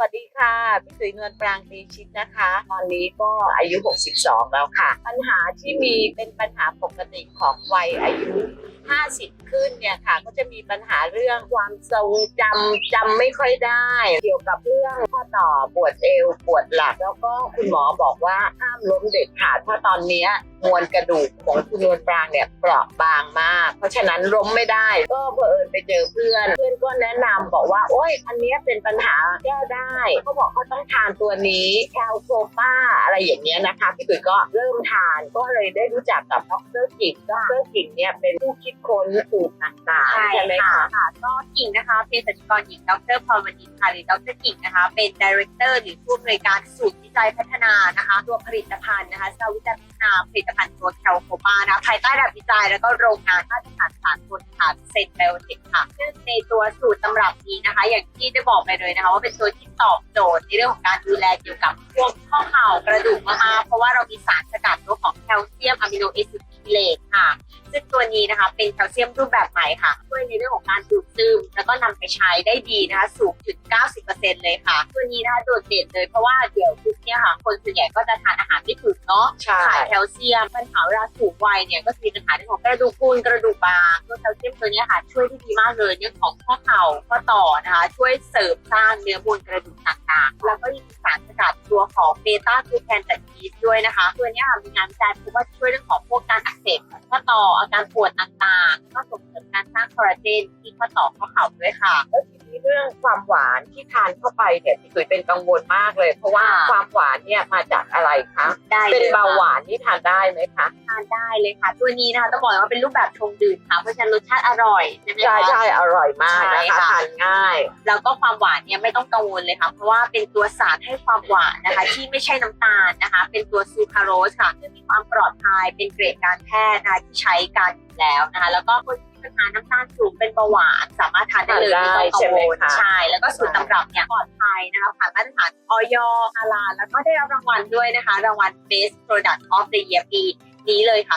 วัสดีค่ะ พี่ตุ๋ยนวลปรางตีชิดนะคะ ตอนนี้ก็อายุ 62 แล้วค่ะ ปัญหาที่มีเป็นปัญหาปกติของวัยอายุ 50 ขึ้นเนี่ยค่ะ ก็จะมีปัญหาเรื่องความทรงจำจำไม่ค่อยได้ เกี่ยวกับเรื่องข้อต่อปวดเอวปวดหลังแล้วก็คุณหมอบอกว่าห้ามล้มเด็ดขาดเพราะตอนเนี้ยมวลกระดูกของคุณนวลปรางเนี่ยเปราะบางมาก เพราะฉะนั้นล้มไม่ได้ ก็เผอิญไปเจอเพื่อน เพื่อนก็แนะนำบอกว่า โอ้ยอันเนี้ยเป็นปัญหาแก้ได้เขาบอกเขาต้องทานตัวนี้แคลโคป้าอะไรอย่างเงี้ยนะคะพี่ตุ๋ยก็เริ่มทานก็เลยได้รู้จักกับดรกิ่งดรกิ่งเนี่ยเป็นผู้คิดค้นสูตรต่างๆใช่ไหมคะค่ะก็กิ่งนะคะเภสัชกรหญิงดรพรวณิชค่ะหรือดรกิ่งนะคะ เป็นดีเรคเตอร์หรือผู้อำนวยการสูตรวิจัยพัฒนานะคะ ตัวผลิตภัณฑ์นะคะเราวิจัยพัฒนาผลิตภัณฑ์ตัวแคลโคปานะภายใต้แบบวิจัยแล้วก็โรงงานมาต รฐานสากลค่ะเซนไบโอเทคค่ะ ซึ่งในตัวสูตรตำรับนี้นะคะ อย่างที่ได้บอกไปเลยนะคะ ว่าเป็นตัวที่ตอบโจทย์ในเรื่องของการดูแลเกี่ยวกับพวกข้อเข่ากระดูกมากๆเพราะว่าเรามีสารสกัดตัวของแคลเซียมอะมิโนแอซิดเลตค่ะ ซึ่งตัวนี้นะคะ เป็นแคลเซียมรูปแบบใหม่ค่ะช่วยในเรื่องของการดูดซึมแล้วก็นำไปใช้ได้ดีนะคะสูงถึง 90%เลยค่ะ ตัวนี้นะคะโดดเด่นเลยเพราะว่าเดี๋ยวทุกเนี่ยค่ะคนส่วนใหญ่ก็จะทานอาหารไม่ถึงเนาะใช่ขาดแคลเซียมปัญหาเวลาสูงวัยเนี่ยก็จะมีปัญหาเรื่องของกระดูกพรุนกระดูกบางตัวแคลเซียมตัวเนี้ยค่ะช่วยได้ดีมากเลยเรื่องของข้อเข่าข้อต่อนะคะ ช่วยเสริมสร้างเนื้อมวลกระดูกต่างๆ แล้วก็ยังมีสารสกัดตัวของเบต้ากลูแคนจากยีสต์ด้วยนะคะ ตัวเนี้ยค่ะมีงานวิจัยพบว่าช่วยเรื่องของพวกการอักเสบของข้อต่ออาการปวดต่างๆ ก็ส่งเสริมการสร้างคอลลาเจนที่ข้อต่อข้อเข่าด้วยค่ะ ทีนี้เรื่องความหวานที่ทานเข้าไปเนี่ยพี่ตุ๋ยเป็นกังวลมากเลย เพราะว่าค่ะความหวานเนี่ยมาจากอะไรคะได้ลย เป็นเบาหค่ะวานที่ทานได้ไหมคะทานได้เลยค่ะ ตัวนี้นะคะต้องบอกเลยว่าเป็นรูปแบบชงดื่มค่ะเพราะฉะนั้นรสชาติอร่อยใช่ไหมใช่คะใช่อร่อยมากนะใช่คะค่ะ ทานง่าย แล้วก็ความหวานเนี่ยไม่ต้องกังวลเลยค่ะ เพราะว่าเป็นตัวสารให้ความหวานนะคะ ที่ไม่ใช่น้ำตาลนะคะ เป็นตัวซูคราโรสค่ะซึ่งมีความปลอดภัยเป็นเกรดการแพทย์นะคะที่ใช้กันอยู่แล้วนะคะ แล้วก็คนที่มี ปัญหาน้ำตาลสูงเป็นเบาหวานสามารถทานได้เลยทานได้ไม่ต้องกังวลใช่ไหมคะใช่แล้วก็สูตรตำรับเนี่ยปลอดภัยนะคะผ่านมาตรฐานออยฮาลาลแล้วก็ได้รับรางวัลด้วยนะคะ รางวัล Best Product of the Year ปีนี้เลยค่ะ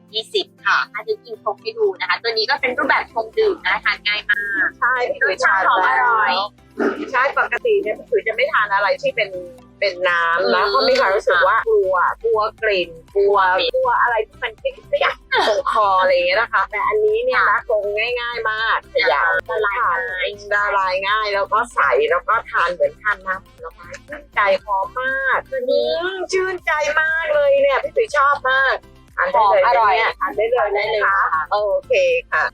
2020 ค่ะอาจจะกินชงให้ดูนะคะ ตัวนี้ก็เป็นรูปแบบชงดื่มนะคะทานง่ายมาก ใช่พี่ตุ๋ยรสชาติหอมอร่อย ใช่ปกติเนี่ยพี่ตุ๋ยจะไม่ทานอะไรที่เป็น เป็นน้ำนะอืมเพราะมีความรู้สึกว่ากลัวกลัวกลิ่นกลัวกลัวอะไรที่มันเปรี้ยวๆตรงคออะไรอย่างเงี้ยนะคะ แต่อันนี้เนี่ยนะชงง่าย ๆมากอย่างละลายทานง่ายละลายง่ายแล้วก็ใสแล้วก็ทานเหมือนทานน้ำผลไม้ชื่นใจหอมมากอืมชื่นใจมากเลยเนี่ยพี่ตุ๋ยชอบมากทานได้เลยหอมอร่อยเนี่ยทานได้เลยได้เลยนะคะค่ะโอเคค่ะ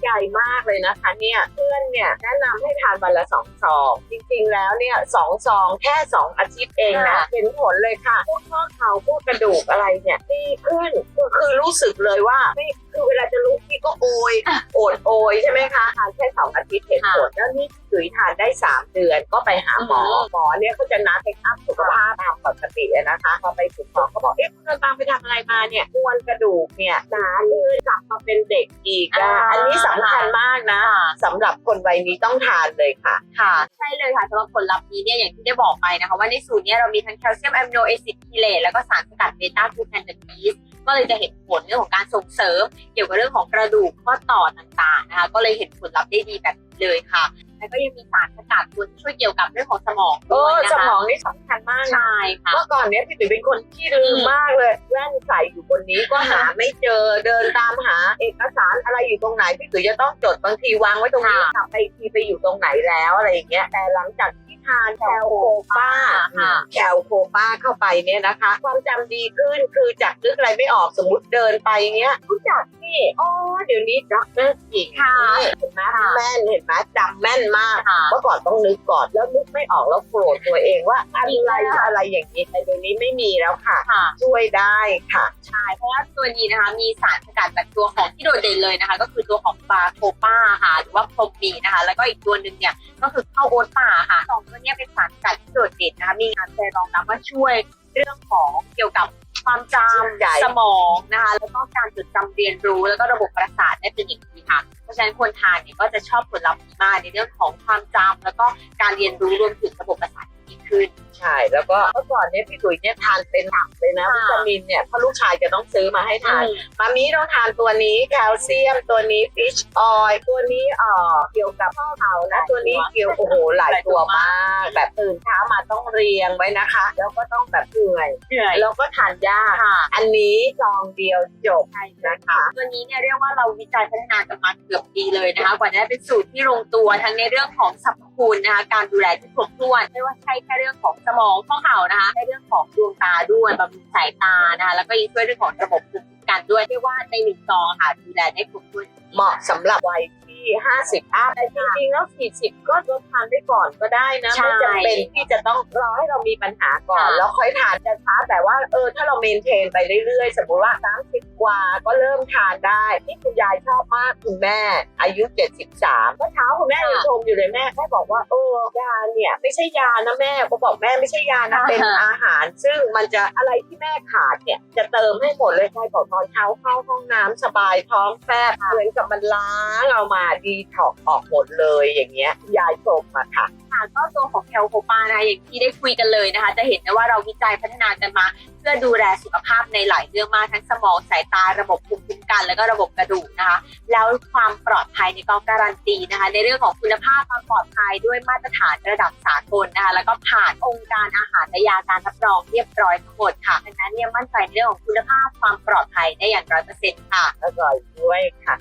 ใหญ่มากเลยนะคะเนี่ยเพื่อนเนี่ยแนะนำให้ทานวันละสองซองจริงๆแล้วเนี่ยสองซองแค่สองอาทิตย์เองนะค่ะเห็นผลเลยค่ะพวกข้อเข่าพวกกระดูกอะไรเนี่ยดีขึ้นก็คือรู้สึกเลยว่าไม่ คือเวลาจะลุกพี่ก็โอยโอดโอยใช่ไหมคะทานแค่สองอาทิตย์เห็นผลแล้วนี่ถุยทานได้สามเดือนก็ไปหาหมออืมหมอเนี่ยเขาจะนัดเช็คอัพสุขภาพตามปกติอะนะคะพอไปถึงหมอเขาบอกเอ๊ะคุณบางไปทำอะไรมาเนี่ยมวลกระดูกเนี่ยหนาเลยกลับมาเป็นเด็กอีกอะอันนี้สำคัญมากนะค่ะสำหรับคนวัยนี้ต้องทานเลยค่ะค่ะใช่เลยค่ะสำหรับผลลัพธ์นี้เนี่ยอย่างที่ได้บอกไปนะคะว่าในสูตรเนี้เรามีทั้งแคลเซียมอะมิโนแอซิดคิเลตแล้วก็สารสกัดเบต้ากลูแคนจากยีสต์ ก็เลยจะเห็นผลเรื่องของการส่งเสริม เกี่ยวกับเรื่องของกระดูกข้อต่อต่างๆนะคะ ก็เลยเห็นผลลัพธ์ได้ดีแบบนี้เลยค่ะ แล้วก็ยังมีสารสกัดตัวที่ช่วยเกี่ยวกับเรื่องของสมองเอด้วยอนะสคะมองนี่สำคัญมากนะใช่ค่ะ เมื่อก่อนเนี้ยพี่ตุ๋ยเป็นคนที่ลืมมากเลยแว่นใส่อยู่บนนี้ก็หาไม่เจอเดินตามหาเอกสารอะไรอยู่ตรงไหนพี่ตุ๋ยจะต้องจดบางทีวางไว้ตรงนี้ค่ะ กลับไปอีกทีไปอยู่ตรงไหนแล้วอะไรอย่างเงี้ยแต่หลังจาก ที่ทานแคลโคป้าค่ะแคลโคป้าเข้าไปเนี่ยนะคะ ความจำดีขึ้นคือจากนึกอะไรไม่ออกสมมติเดินไปเนี้ยรู้จักนี่อ๋อเดี๋ยวนี้ด็อกเตอร์หญิงค่ะเห็นไหมค่ะแม่นเห็นไหมจำแม่นมากค่ะเมื่อก่อนต้องนึกก่อนแล้วนึกไม่ออกแล้วโกรธตัวเองว่าอะไรอะไรอย่างนี้แต่เดี๋ยวนี้ไม่มีแล้วค่ะค่ะ ช่วยได้ค่ะใช่เพราะว่าตัวนี้นะคะมีสารสกัดจากตัวของที่โดดเด่นเลยนะคะ ก็คือตัวของบาโคป้าค่ะหรือว่าพรมมีนะคะ แล้วก็อีกตัวหนึ่งเนี่ยก็คือข้าวโอ๊ตป่าค่ะสองตัวเนี้เป็นสารสกัดที่โดดเด่นนะคะมีงานวิจัยรองรับว่าช่วยเรื่องของเกี่ยวกับ ความจำสมองนะคะ แล้วก็การจดจำเรียนรู้แล้วก็ระบบประสาทได้เป็นอย่างดีค่ะ เพราะฉะนั้นคนทานเนี่ยก็จะชอบผลลัพธ์ดีมากในเรื่องของความจำแล้วก็การเรียนรู้รวมถึงระบบประสาทที่ดีขึ้น ช่ช่ แล้วก็เมื่อก่อนเนี่ยพี่ตุ๋ยเนี่ยทานเป็นหลักเลยนะค่ะวิตามินเนี่ยเพราะลูกชายจะต้องซื้อมาให้ทานอืมมามีต้องทานตัวนี้แคลเซียมตัวนี้ฟิชออยล์ตัวนี้เอ่อเกี่ยวกับข้อเข่านะตัวนี้เกี่ยวโอ้โหหลายตัวมาก แบบตื่นเช้ามาต้องเรียงไว้นะคะ แล้วก็ต้องแบบเหนื่อยเหนื่อยแล้วก็ทานยากค่ะอันนี้ซองเดียวจบนะคะตัวนี้เนี่ยเรียกว่าเราวิจัยพัฒนากันมาเกือบปีเลยนะคะกว่าจะได้เป็นสูตรที่ลงตัวทั้งในเรื่องของสรรพคุณนะคะการดูแลที่ครบถ้วนไม่ว่าใช่แค่เรื่องของสมองข้อเข่านะคะในเรื่องของดวงตาด้วยบำรุงสายตานะคะแล้วก็ยังช่วยเรื่องของระบบภูมิคุ้มกันด้วยเรียกว่าในหนึ่งซองค่ะดูแลได้ครบถ้วนเหมาะสำหรับวัยที่ 50 อัพแต่จริงๆแล้ว 40 ก็ลดทานได้ก่อนก็ได้นะใช่ ไม่จำเป็นที่จะต้องรอให้เรามีปัญหาก่อน ค่ะ แล้วค่อยทานจะช้าแต่ว่าเออถ้าเราเมนเทนไปเรื่อยๆ สมมติว่า 30 กว่าก็เริ่มทานได้ที่คุณยายชอบมากคุณแม่ อายุ 73เมื่อเช้าคุณแม่ยังชมอยู่เลยแม่แม่บอกว่าเออยาเนี่ยไม่ใช่ยานะแม่ก็บอกแม่ไม่ใช่ยานะเป็นอาหาร ซึ่งมันจะอะไรที่แม่ขาดเนี่ยจะเติมให้หมดเลยใครบอกตอนเช้าเข้าห้องน้ำสบายท้องแฟบเหมือนกับมันล้างเอามาดีถอกออกหมดเลยอย่างเงี้ยยายชมมาค่ะค่ะก็ตัวของแคลโคปานะอย่างที่ได้คุยกันเลยนะคะ จะเห็นได้ว่าเราวิจัยพัฒนากันมา พื่อดูแลสุขภาพในหลายเรื่องมากทั้งสมองสายตาระบบภูมิคุ้มกัน แล้วก็ระบบกระดูกนะคะแล้วความปลอดภัยในยก็การันตีนะคะ ในเรื่องของคุณภาพความปลอดภัยด้วยมาตรฐานระดับสากลนะคะแล้วก็ผ่านองค์การอาหารและยาการรับรองเรียบร้อยทั้งหมดค่ะดังนั้นเนี่ยมั่นใจในเรื่องของคุณภาพความปลอดภัยได้อย่างร้อยเปอร์เซ็นต์ค่ะอร่อยด้วยค่ะ